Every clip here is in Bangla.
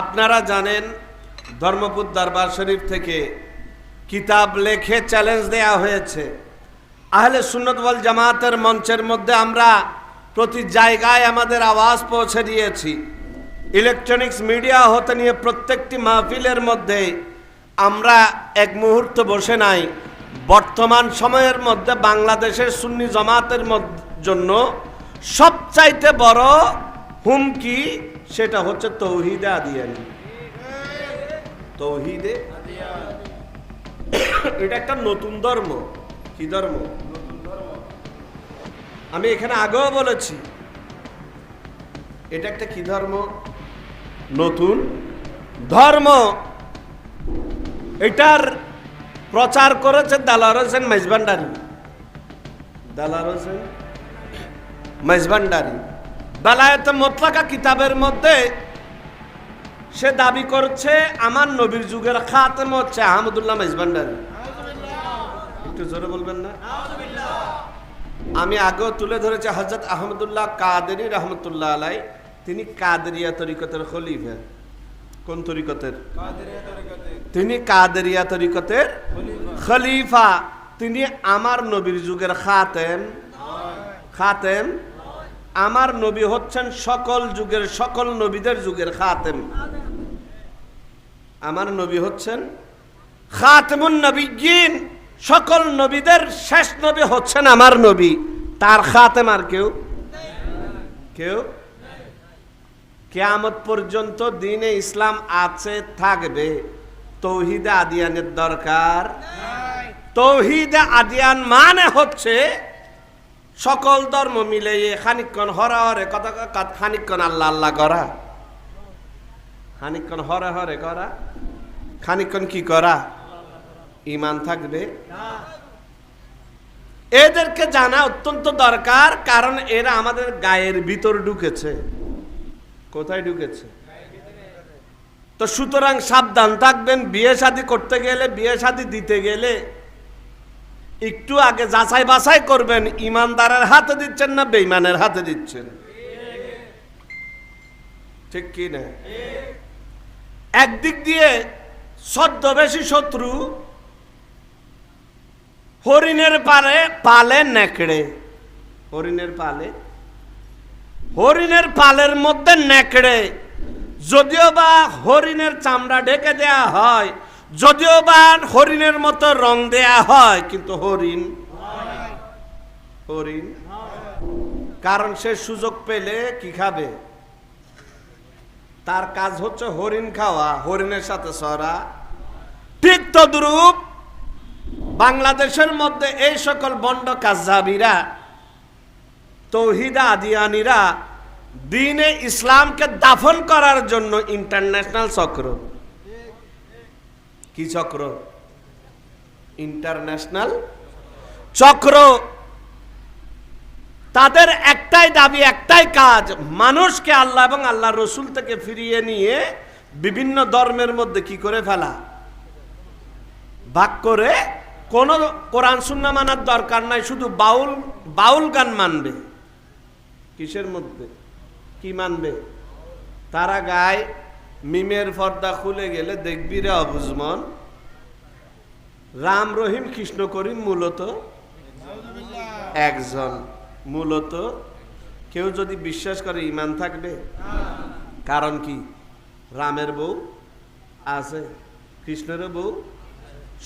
আপনারা জানেন, ধর্মপুর দরবার শরীফ থেকে কিতাব লেখে চ্যালেঞ্জ দেয়া হয়েছে। আহলে সুন্নত ওয়াল জামাতের মঞ্চের মধ্যে আমরা প্রতি জায়গায় আমাদের আওয়াজ পৌঁছে দিয়েছি। ইলেকট্রনিক্স মিডিয়া হতে নিয়ে প্রত্যেকটি মাহফিলের মধ্যে আমরা এক মুহূর্ত বসে নাই। বর্তমান সময়ের মধ্যে বাংলাদেশের সুন্নি জমাতের জন্য সবচাইতে বড় হুমকি সেটা হচ্ছে তৌহিদে আদিয়ানি তৌহিদে এটা একটা নতুন ধর্ম। কি ধর্ম? আমি এখানে আগেও বলেছি। এটা একটা কি ধর্ম? নতুন ধর্ম। এটার প্রচার করেছে দালার হোসেন মেজবান্ডারি। দালার হোসেন মেজবান্ডারি। বেলায়েতে মোতলাকা কিতাবের মধ্যে সে দাবি করছে আমার নবীর যুগের খাতেম হচ্ছে আহমদুল্লাহ মেজবান্ডারি। একটু জোরে বলবেন না? আমি আগেও তুলে ধরেছি হজরত আহমদুল্লাহ কাদেরি রহমতুল্লাহ আলাই তিনি কাদেরিয়া তরিকতের খলিফা। কোন তরিকতের? তিনি কাদেরিয়া তরিকতের খলিফা। তিনি আমার নবীর যুগের খাতেম। খাতেম আমার নবী হচ্ছেন সকল যুগের সকল নবীদের যুগের খাতেম। আমার নবী হচ্ছেন খাতেমুন নবীন সকল নবীদের শেষ নবী হচ্ছেন আমার নবী। তার খাতেম আর কেউ? কেউ? কেয়ামত পর্যন্ত দিনে ইসলাম আছে থাকবে। তৌহিদে আদিয়ানের দরকার। তৌহিদে আদিয়ান মানে হচ্ছে সকল ধর্ম মিলে খানিকক্ষণ হরে হরে কথা খানিকক্ষণ আল্লাহ আল্লাহ করা? খানিকক্ষণ হরে হরে করা? খানিকক্ষণ কি করা? ইমান থাকবে? এদেরকে জানা অত্যন্ত দরকার, কারণ এরা আমাদের গায়ের ভিতর ঢুকেছে। কোথায় ঢুকেছে? তো সুতরাং সাবধান থাকবেন, বিয়ে শাদি করতে গেলে, বিয়ে শাদি দিতে গেলে একটু আগে যাচাই বাছাই করবেন, ইমানদারের হাতে দিচ্ছেন না বেইমানের হাতে দিচ্ছেন? ঠিক কি না? একদিক দিয়ে ছদ্মবেশী শত্রু, হরিণের পারে পালে নেকড়ে। হরিণের পালে? হরিণের পালের মধ্যে নেকড়ে। যদিও বা হরিণের চামড়া ঢেকে দেয়া হয় যদিও বা হরিণের মতো রং দেয়া হয়, কিন্তু হরিণ হরিণ? কারণ সে সুযোগ পেলে কি খাবে? তার কাজ হচ্ছে হরিণ খাওয়া, হরিণের সাথে সরা। ঠিক তদ্রূপ বাংলাদেশের মধ্যে এই সকল বন্ড কাজাবিরা তৌহিদা আদিয়ানিরা দিনে ইসলামকে দাফন করার জন্য ইন্টারন্যাশনাল চক্র। কি চক্র? ইন্টারন্যাশনাল চক্র। তাদের একটাই দাবি, একটাই কাজ, মানুষকে আল্লাহ এবং আল্লাহ রসুল থেকে ফিরিয়ে নিয়ে বিভিন্ন ধর্মের মধ্যে কি করে ফেলা? ভাগ করে কোন কোরআন, সুন্না মানার দরকার নাই, শুধু বাউল বাউল গান মানবে। কিসের মধ্যে? কি মানবে? তারা গায় মিমের পর্দা খুলে গেলে দেখবি রে অবুজমন রাম রহিম কৃষ্ণ করিম মূলত একজন, মূলত কেউ যদি বিশ্বাস করে ইমান থাকবে। কারণ কি? রামের বউ আছে কৃষ্ণেরও বউ,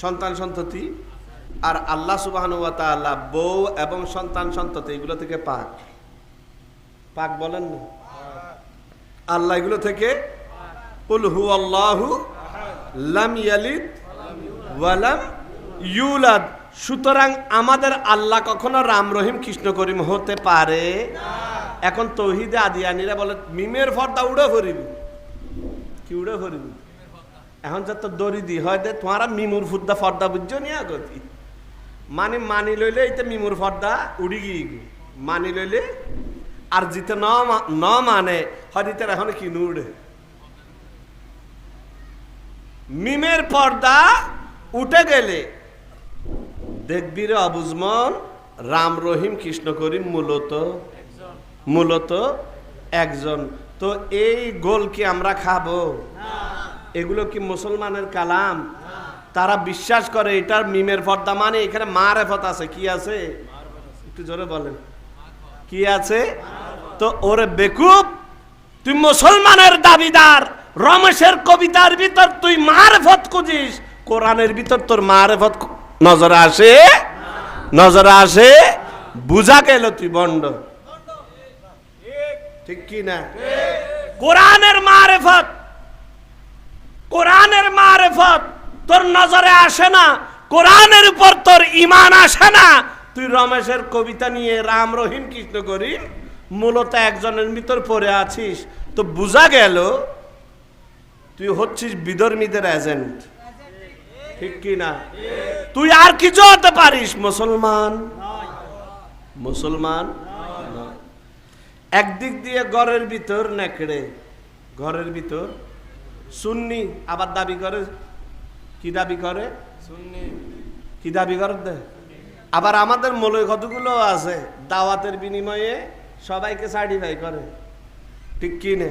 সন্তান সন্ততি। আর আল্লাহ সুবাহানুয়াতাল্লাহ বউ এবং সন্তান সন্ততি, এগুলো থেকে পাক। পাক বলেন না আল্লাহ এগুলো থেকে সুতরাং আমাদের আল্লাহ কখনো রাম রহিম কৃষ্ণ করিম হতে পারে এখন তৌহিদে আদিয়ানিরা বলে, মিমের ফর্দা উড়ে ভরিবি কি উড়ে ভরিবি এখন যত দড়ি দি হয় দে, তোমারা মিমুর ফুদ্দা ফর্দা বুঝছ নিয়া গতি মানে মানি লইলে এইটা মিমুর ফর্দা উড়ি গিয়ে মানি লইলে আর জিতে ন মানে হয়তো এখন কি উড়ে। মিমের পর্দা উঠে গেলে। দেখবি রে অবুজমন রাম রহিম, কৃষ্ণ করিম মূলত মূলত একজন। তো এই গোল কি আমরা খাব? এগুলো কি মুসলমানের কালাম? তারা বিশ্বাস করে এটার মিমের পর্দা মানে এখানে মারেফত আছে। কি আছে? একটু জোরে বলেন। কি আছে? তো ওরে বেকুব, তুই মুসলমানের দাবিদার। রমেশের কবিতার ভিতর তুই মারেফত খুঁজিস, কোরআনের ভিতর তোর মারেফত নজরে আসে? নজরে আসে? বুঝা গেল তুই বন্ড। ঠিক কি না? কোরআনের মারেফত কোরআনের মারেফত তোর নজরে আসে না, কোরআনের উপর তোর ইমান আসে না। তুই রমেশের কবিতা নিয়ে রাম রহিম কৃষ্ণ করি মূলত একজনের ভিতর পড়ে আছিস। তো বোঝা গেল তুই হচ্ছিস বিধর্মীদের এজেন্ট ঠিক কি না? তুই আর কিছু হতে পারিস মুসলমান। মুসলমান? একদিক দিয়ে ঘরের ভিতর নেকড়ে ঘরের ভিতর সুন্নি আবার দাবি করে কি দাবি করে? কি দাবি করে? দে আবার আমাদের মূল্য কতগুলো আছে দাওয়াতের বিনিময়ে সবাইকে সার্টিফাই করে। ঠিক কি নে?